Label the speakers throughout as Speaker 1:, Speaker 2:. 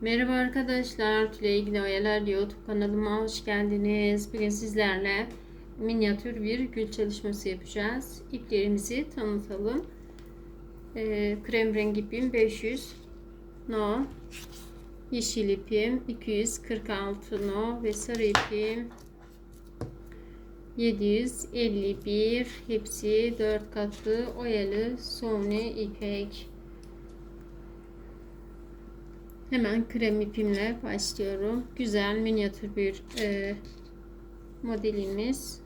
Speaker 1: Merhaba arkadaşlar, Tülay İlgili Oyalar YouTube kanalıma hoş geldiniz. Bugün sizlerle minyatür bir gül çalışması yapacağız. İplerimizi tanıtalım. Ee, krem rengi ipim 500 no, yeşil ipim 246 no ve sarı ipim 751 hepsi 4 katlı oyalı sone ipek. Hemen krem ipimle başlıyorum. Güzel minyatür bir e, modelimiz.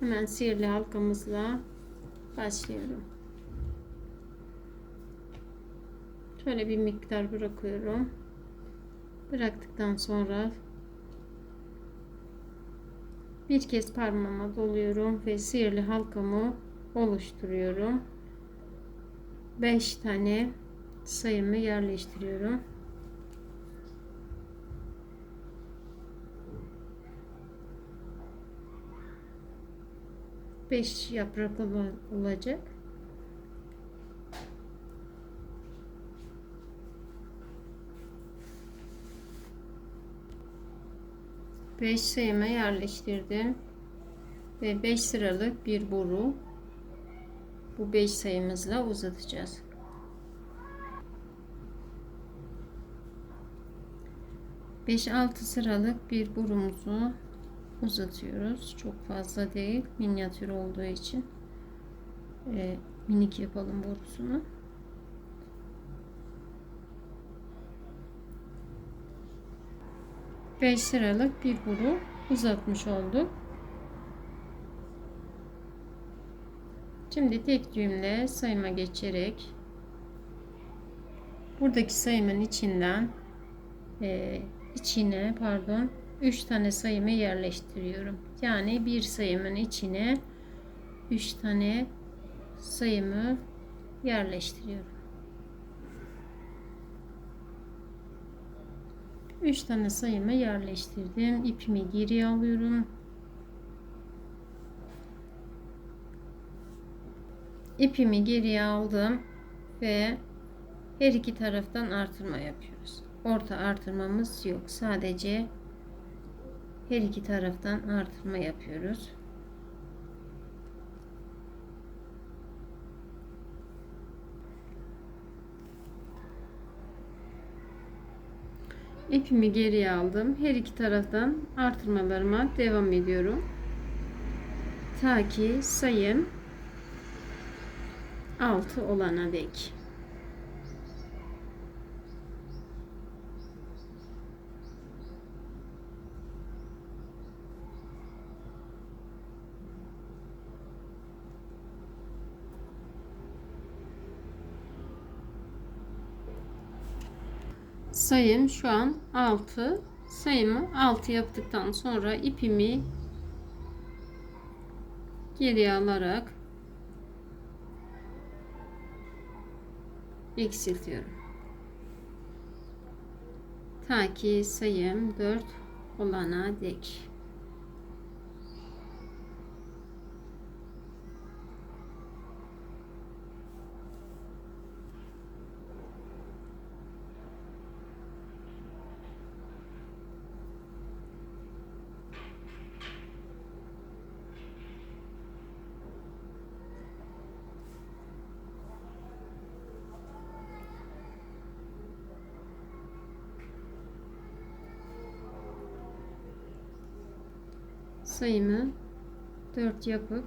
Speaker 1: Hemen sihirli halkamızla başlıyorum. Şöyle bir miktar bırakıyorum. Bıraktıktan sonra bir kez parmağıma doluyorum ve sihirli halkamı oluşturuyorum. 5 tane sayımı yerleştiriyorum. Beş yaprak olacak. Beş sayıma yerleştirdim. Ve beş sıralık bir boru bu beş sayımızla uzatacağız. 5-6 sıralık bir burumuzu uzatıyoruz. Çok fazla değil. Minyatür olduğu için e, minik yapalım borusunu. Beş sıralık bir boru uzatmış olduk. Şimdi tek düğümle sayıma geçerek buradaki sayımın içinden e, içine pardon 3 tane sayımı yerleştiriyorum. Yani bir sayımın içine 3 tane sayımı yerleştiriyorum. 3 tane sayımı yerleştirdim. İpimi geri alıyorum. İpimi geriye aldım ve her iki taraftan artırma yapıyoruz orta artırmamız yok. Sadece her iki taraftan artırma yapıyoruz. İpimi geriye aldım. Her iki taraftan artırmalarıma devam ediyorum. Ta ki sayım 6 olana dek. Sayım şu an 6 sayımı 6 yaptıktan sonra ipimi geriye alarak eksiltiyorum. Ta ki sayım 4 olana dek. Sayımı 4 yapıp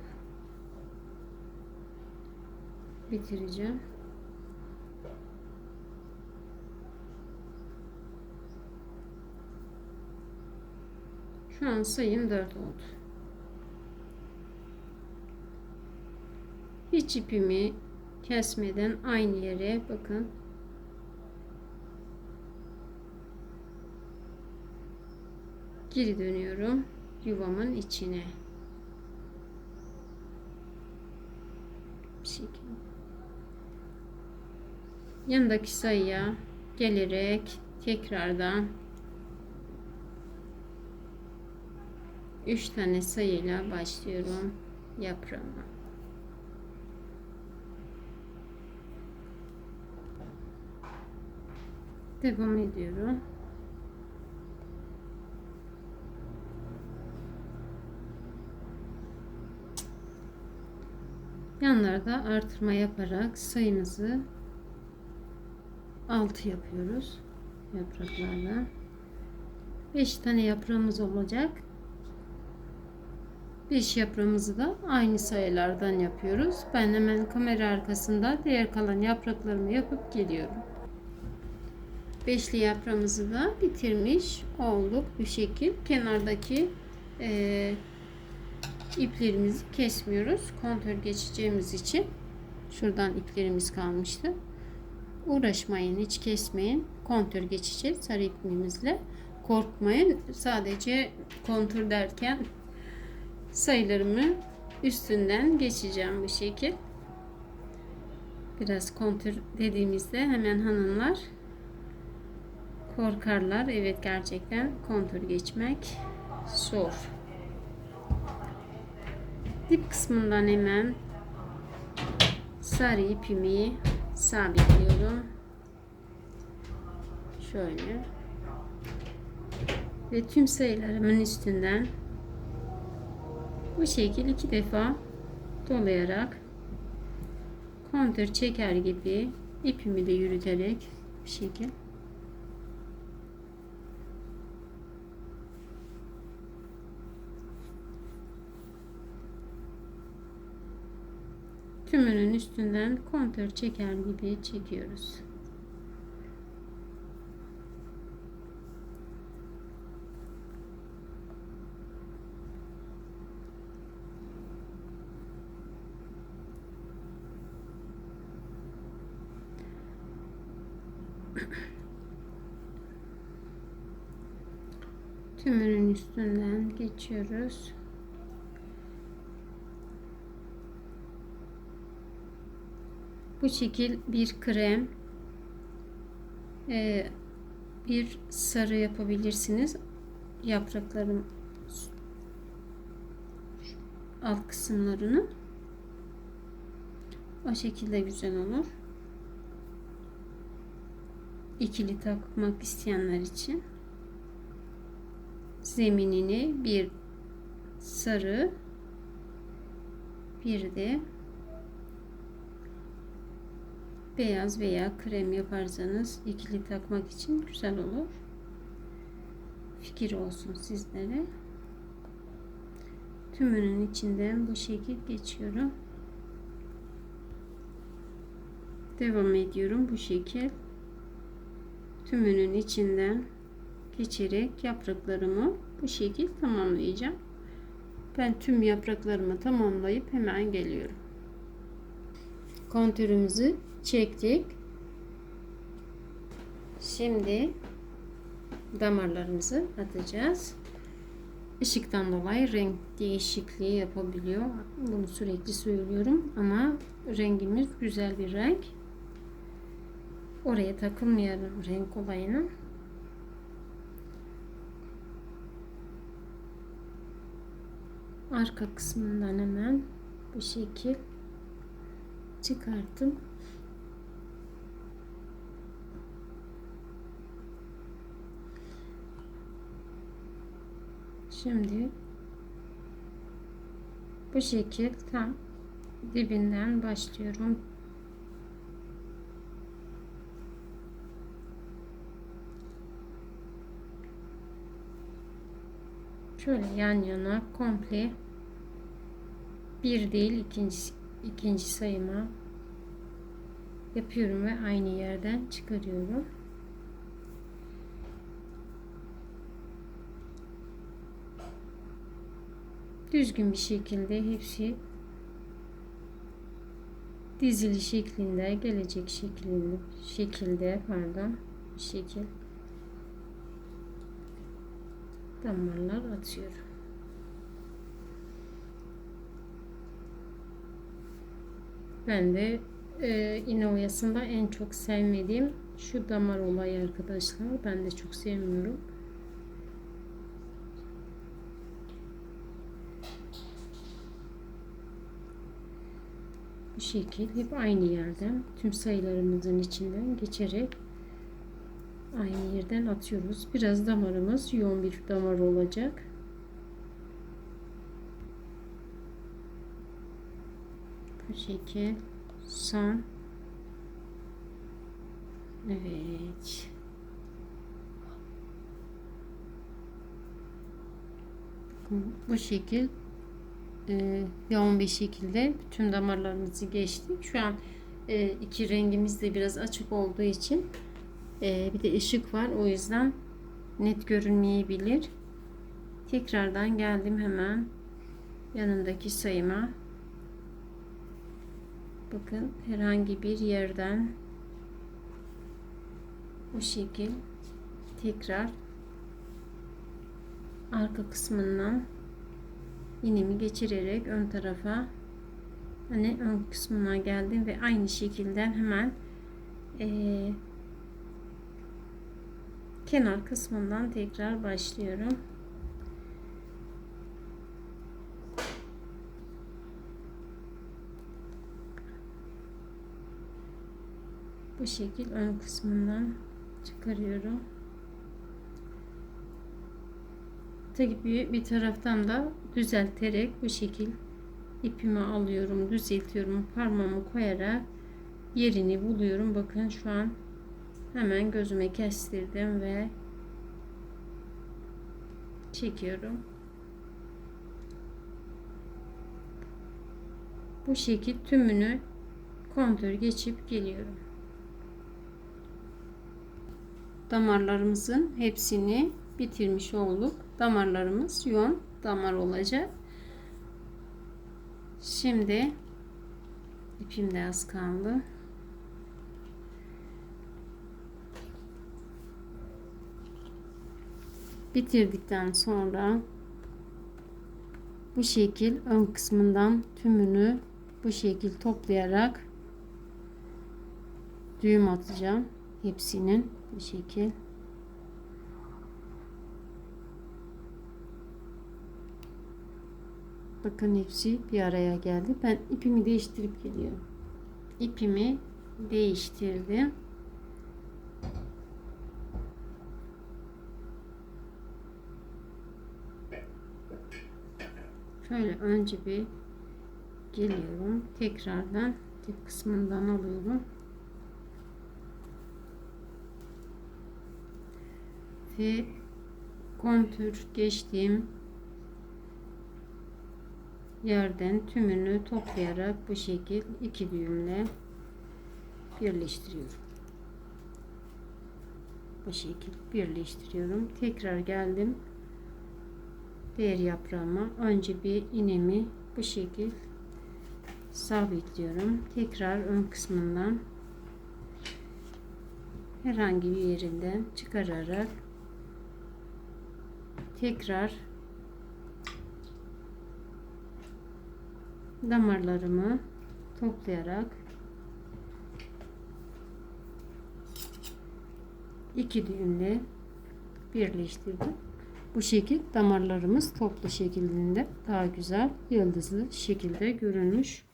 Speaker 1: bitireceğim. Şu an sayım 4 oldu. Hiç ipimi kesmeden aynı yere bakın geri dönüyorum yuvamın içine. Yanındaki sayıya gelerek tekrardan 3 tane sayıyla başlıyorum yaprağıma. Devam ediyorum. Yanlarda artırma yaparak sayımızı 6 yapıyoruz yapraklarla. 5 tane yaprağımız olacak. 5 yaprağımızı da aynı sayılardan yapıyoruz. Ben hemen kamera arkasında diğer kalan yapraklarımı yapıp geliyorum. Beşli yaprağımızı da bitirmiş olduk bu şekil. Kenardaki e, iplerimizi kesmiyoruz. Kontör geçeceğimiz için şuradan iplerimiz kalmıştı. Uğraşmayın, hiç kesmeyin. Kontör geçeceğiz sarı ipimizle. Korkmayın. Sadece kontür derken sayılarımı üstünden geçeceğim bu şekil. Biraz kontür dediğimizde hemen hanımlar korkarlar. Evet gerçekten kontür geçmek zor. Dip kısmından hemen sarı ipimi sabitliyorum. Şöyle. Ve tüm sayılarımın üstünden bu şekil iki defa dolayarak kontör çeker gibi ipimi de yürüterek bu şekil tümünün üstünden kontör çeker gibi çekiyoruz. Tümünün üstünden geçiyoruz. Bu şekil bir krem e, bir sarı yapabilirsiniz. Yaprakların alt kısımlarını o şekilde güzel olur. İkili takmak isteyenler için zeminini bir sarı bir de beyaz veya krem yaparsanız ikili takmak için güzel olur. Fikir olsun sizlere. Tümünün içinden bu şekil geçiyorum. Devam ediyorum bu şekil. Tümünün içinden geçerek yapraklarımı bu şekil tamamlayacağım. Ben tüm yapraklarımı tamamlayıp hemen geliyorum. Kontürümüzü çektik. Şimdi damarlarımızı atacağız. Işıktan dolayı renk değişikliği yapabiliyor. Bunu sürekli söylüyorum ama rengimiz güzel bir renk. Oraya takılmayalım renk olayına. Arka kısmından hemen bu şekil çıkarttım. Şimdi bu şekil tam dibinden başlıyorum. Şöyle yan yana komple bir değil ikinci ikinci sayıma yapıyorum ve aynı yerden çıkarıyorum. düzgün bir şekilde hepsi dizili şeklinde gelecek şekilde şekilde pardon şekil damarlar atıyorum. Ben de e, iğne en çok sevmediğim şu damar olayı arkadaşlar. Ben de çok sevmiyorum. Bu şekil hep aynı yerden tüm sayılarımızın içinden geçerek aynı yerden atıyoruz. Biraz damarımız yoğun bir damar olacak. Bu şekil son evet Bakın bu şekil e, yoğun bir şekilde bütün damarlarımızı geçtik. Şu an e, iki rengimiz de biraz açık olduğu için e, bir de ışık var. O yüzden net görünmeyebilir. Tekrardan geldim hemen yanındaki sayıma. Bakın herhangi bir yerden bu şekil tekrar arka kısmından iğnemi geçirerek ön tarafa hani ön kısmına geldim ve aynı şekilden hemen e, kenar kısmından tekrar başlıyorum. Bu şekil ön kısmından çıkarıyorum. Tabii bir taraftan da düzelterek bu şekil ipimi alıyorum, düzeltiyorum, parmağımı koyarak yerini buluyorum. Bakın şu an hemen gözüme kestirdim ve çekiyorum. Bu şekil tümünü kontör geçip geliyorum. Damarlarımızın hepsini bitirmiş olduk. Damarlarımız yoğun damar olacak. Şimdi ipim de az kaldı. Bitirdikten sonra bu şekil ön kısmından tümünü bu şekil toplayarak düğüm atacağım. Hepsinin bu şekil. Bakın hepsi bir araya geldi. Ben ipimi değiştirip geliyorum. İpimi değiştirdim. Şöyle önce bir geliyorum. Tekrardan tip kısmından alıyorum. Ve kontür geçtiğim yerden tümünü toplayarak bu şekil iki düğümle birleştiriyorum. Bu şekil birleştiriyorum. Tekrar geldim. Diğer yaprağıma önce bir iğnemi bu şekil sabitliyorum. Tekrar ön kısmından herhangi bir yerinden çıkararak tekrar damarlarımı toplayarak iki düğümle birleştirdim. Bu şekil damarlarımız toplu şeklinde daha güzel yıldızlı şekilde görünmüş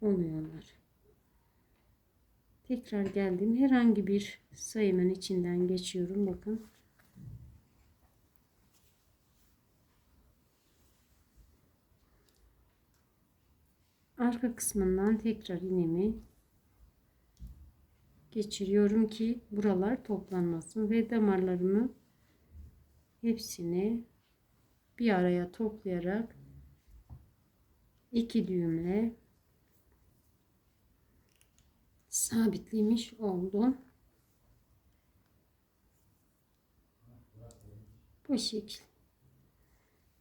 Speaker 1: oluyorlar. Tekrar geldim. Herhangi bir sayımın içinden geçiyorum. Bakın. Arka kısmından tekrar iğnemi geçiriyorum ki buralar toplanmasın ve damarlarımı hepsini bir araya toplayarak iki düğümle sabitlemiş oldum. Bu şekil.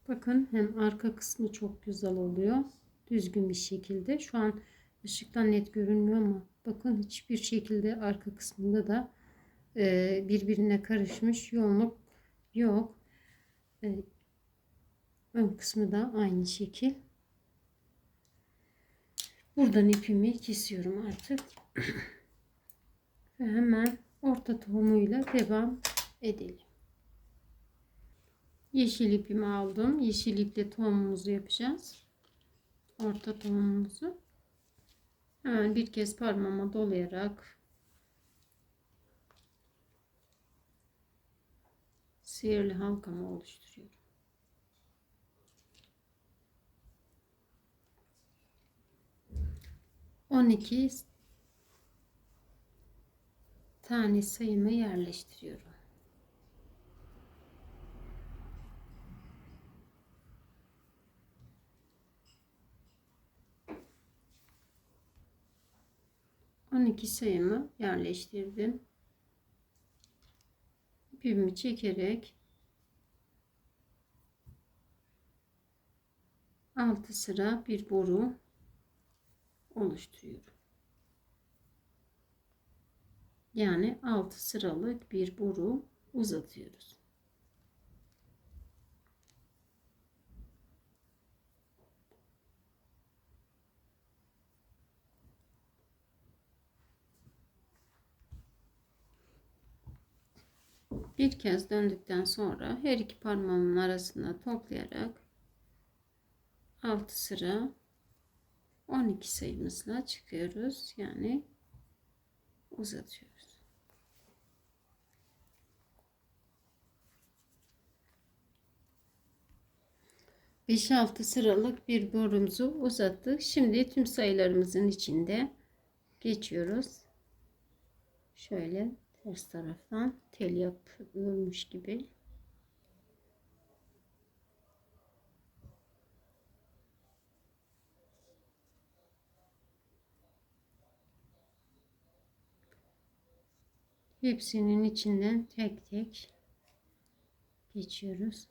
Speaker 1: Bakın hem arka kısmı çok güzel oluyor düzgün bir şekilde. Şu an ışıktan net görünmüyor ama bakın hiçbir şekilde arka kısmında da e, birbirine karışmış yoğunluk yok. E, ön kısmı da aynı şekil. Buradan ipimi kesiyorum artık. Ve hemen orta tohumuyla devam edelim. Yeşil ipimi aldım. Yeşil iple tohumumuzu yapacağız orta tohumumuzu hemen bir kez parmağıma dolayarak sihirli halkamı oluşturuyorum. On iki tane sayımı yerleştiriyorum. On iki sayımı yerleştirdim. İpimi çekerek altı sıra bir boru oluşturuyorum. Yani 6 sıralık bir boru uzatıyoruz. Bir kez döndükten sonra her iki parmağımın arasına toplayarak 6 sıra 12 sayımızla çıkıyoruz. Yani uzatıyoruz. Beş altı sıralık bir borumuzu uzattık. Şimdi tüm sayılarımızın içinde geçiyoruz. Şöyle ters taraftan tel yapılmış gibi. Hepsinin içinden tek tek geçiyoruz.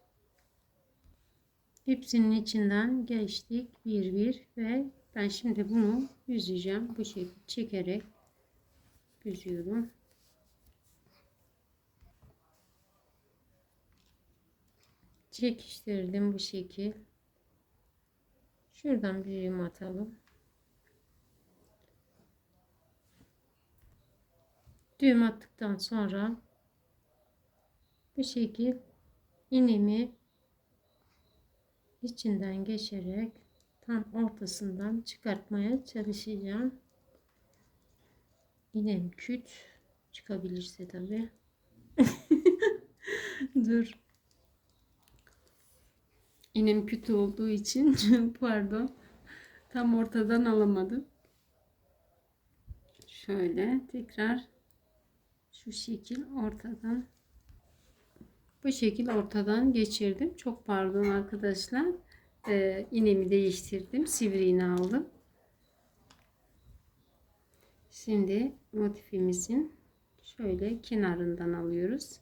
Speaker 1: Hepsinin içinden geçtik bir bir ve ben şimdi bunu yüzeceğim. Bu şekilde çekerek yüzüyorum. Çekiştirdim bu şekil. Şuradan bir yum atalım. düğüm attıktan sonra bu şekil iğnemi içinden geçerek tam ortasından çıkartmaya çalışacağım. İğnem küt çıkabilirse tabi. Dur. İğnem küt olduğu için pardon tam ortadan alamadım. Şöyle tekrar şu şekil ortadan bu şekil ortadan geçirdim. Çok pardon arkadaşlar. Ee, iğnemi değiştirdim. Sivri iğne aldım. Şimdi motifimizin şöyle kenarından alıyoruz.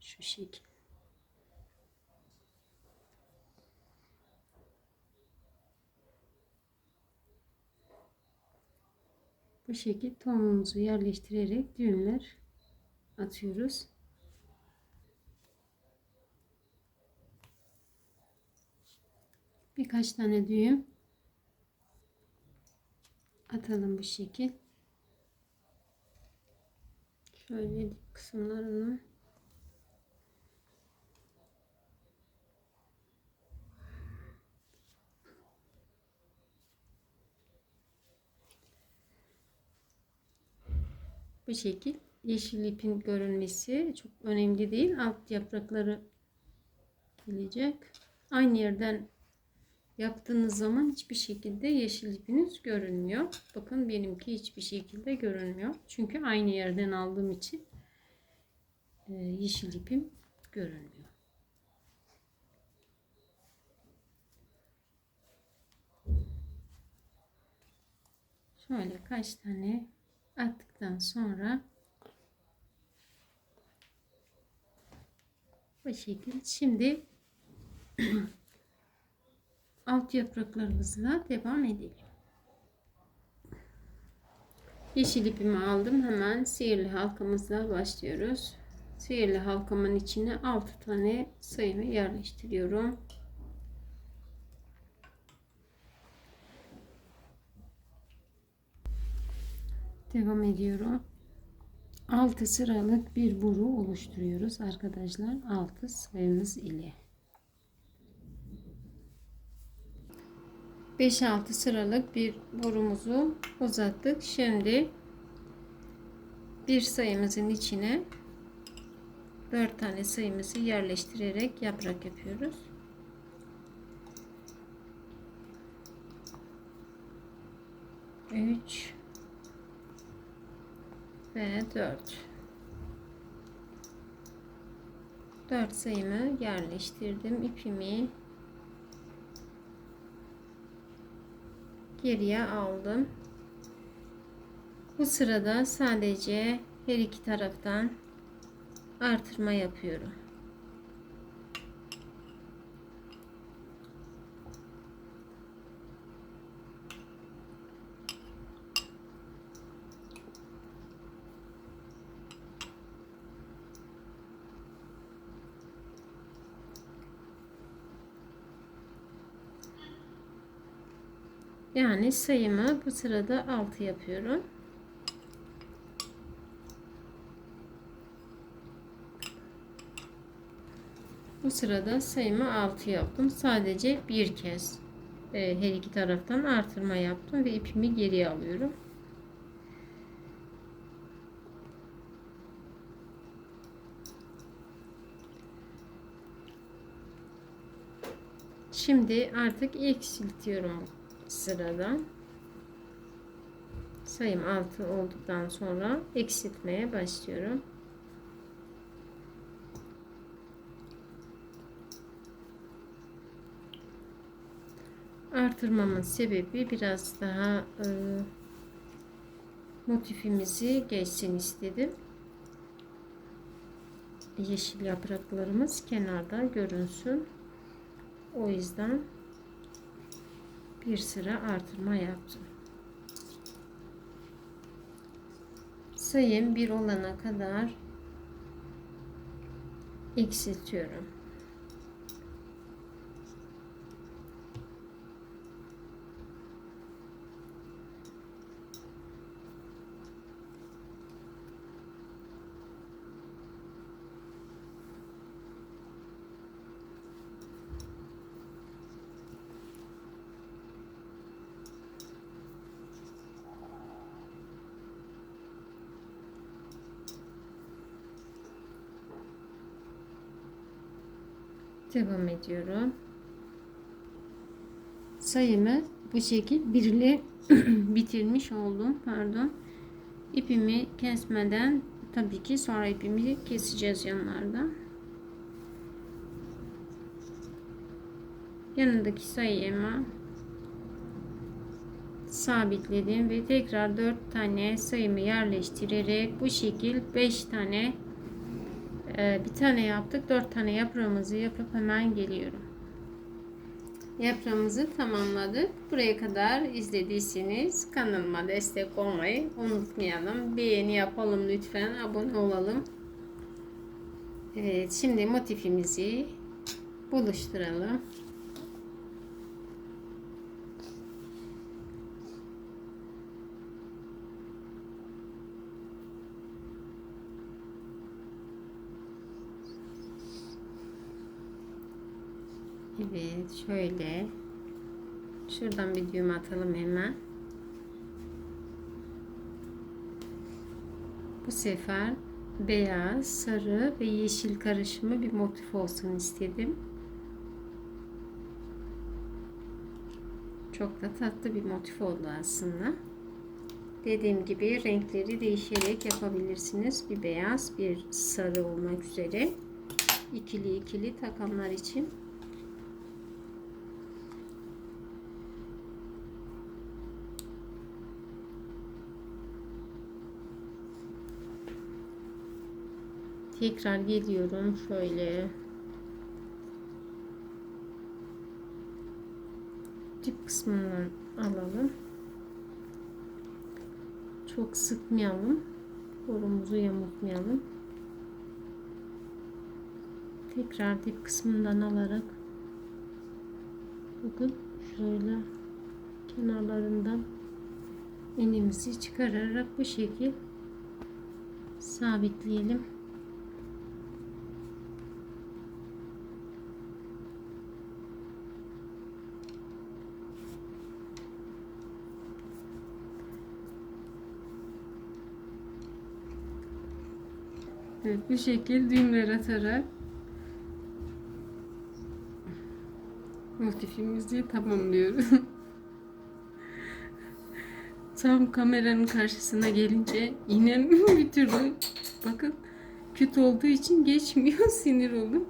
Speaker 1: Şu şekil. Bu şekilde tohumumuzu yerleştirerek düğümler atıyoruz. Birkaç tane düğüm atalım bu şekil. Şöyle kısımlarını bu şekil yeşil ipin görünmesi çok önemli değil. Alt yaprakları gelecek. Aynı yerden yaptığınız zaman hiçbir şekilde yeşil ipiniz görünmüyor. Bakın benimki hiçbir şekilde görünmüyor. Çünkü aynı yerden aldığım için e, yeşil ipim görünmüyor. Şöyle kaç tane attıktan sonra bu şekilde şimdi alt yapraklarımızla devam edelim. Yeşil ipimi aldım. Hemen sihirli halkamızla başlıyoruz. Sihirli halkamın içine 6 tane sayımı yerleştiriyorum. Devam ediyorum. 6 sıralık bir boru oluşturuyoruz arkadaşlar. 6 sayımız ile. 5-6 sıralık bir borumuzu uzattık. Şimdi bir sayımızın içine 4 tane sayımızı yerleştirerek yaprak yapıyoruz. Üç ve dört. Dört sayımı yerleştirdim. ipimi geriye aldım. Bu sırada sadece her iki taraftan artırma yapıyorum. Yani sayımı bu sırada 6 yapıyorum. Bu sırada sayımı 6 yaptım. Sadece bir kez e, her iki taraftan artırma yaptım ve ipimi geriye alıyorum. Şimdi artık eksiltiyorum sıradan. Sayım 6 olduktan sonra eksiltmeye başlıyorum. artırmamın sebebi biraz daha e, motifimizi geçsin istedim. Yeşil yapraklarımız kenarda görünsün. O yüzden bir sıra artırma yaptım. Sayım bir olana kadar eksiltiyorum. Devam ediyorum. Sayımı bu şekil birle bitirmiş oldum. Pardon. İpimi kesmeden tabii ki sonra ipimi keseceğiz yanlardan. Yanındaki sayımı sabitledim ve tekrar 4 tane sayımı yerleştirerek bu şekil 5 tane bir tane yaptık. Dört tane yaprağımızı yapıp hemen geliyorum. Yaprağımızı tamamladık. Buraya kadar izlediyseniz kanalıma destek olmayı unutmayalım. Beğeni yapalım lütfen. Abone olalım. Evet şimdi motifimizi buluşturalım. Evet şöyle. Şuradan bir düğüm atalım hemen. Bu sefer beyaz sarı ve yeşil karışımı bir motif olsun istedim. Çok da tatlı bir motif oldu aslında. Dediğim gibi renkleri değişerek yapabilirsiniz. Bir beyaz bir sarı olmak üzere. İkili ikili takanlar için tekrar geliyorum şöyle. Dip kısmından alalım. Çok sıkmayalım. Kolumuzu yamultmayalım. Tekrar dip kısmından alarak bakın şöyle kenarlarından enimizi çıkararak bu şekil sabitleyelim Evet bu şekil düğümler atarak motifimizi tamamlıyoruz. Tam kameranın karşısına gelince yine bir türlü bakın kötü olduğu için geçmiyor sinir oldum.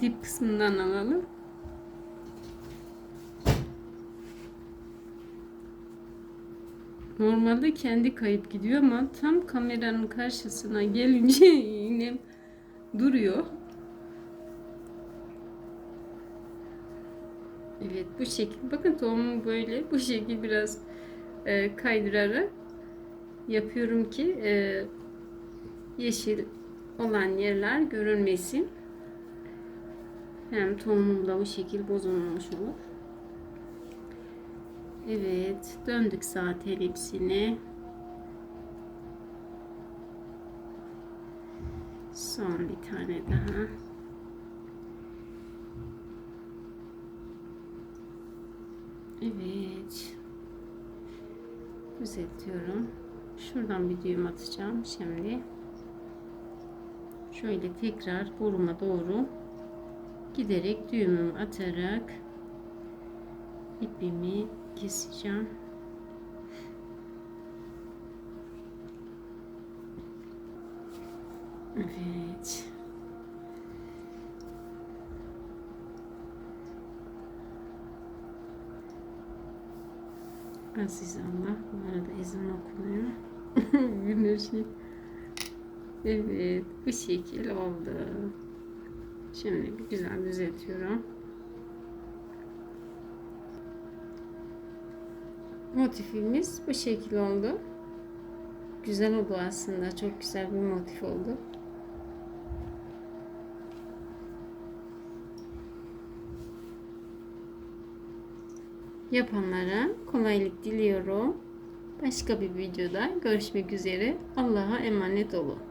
Speaker 1: Dip kısmından alalım. Normalde kendi kayıp gidiyor ama tam kameranın karşısına gelince yine duruyor. Evet bu şekil. Bakın tohumu böyle bu şekil biraz e, kaydırarak yapıyorum ki e, yeşil olan yerler görünmesin. Hem tohumum da bu şekil bozulmamış olur. Evet, döndük zaten hepsini. Son bir tane daha. Evet. Düzeltiyorum. Şuradan bir düğüm atacağım şimdi. Şöyle tekrar boruma doğru giderek düğümümü atarak ipimi keseceğim. Evet. Aziz Allah. Bu arada ezan okunuyor. Güneşi. Evet. Bu şekil oldu. Şimdi güzel düzeltiyorum. Motifimiz bu şekil oldu. Güzel oldu aslında. Çok güzel bir motif oldu. Yapanlara kolaylık diliyorum. Başka bir videoda görüşmek üzere. Allah'a emanet olun.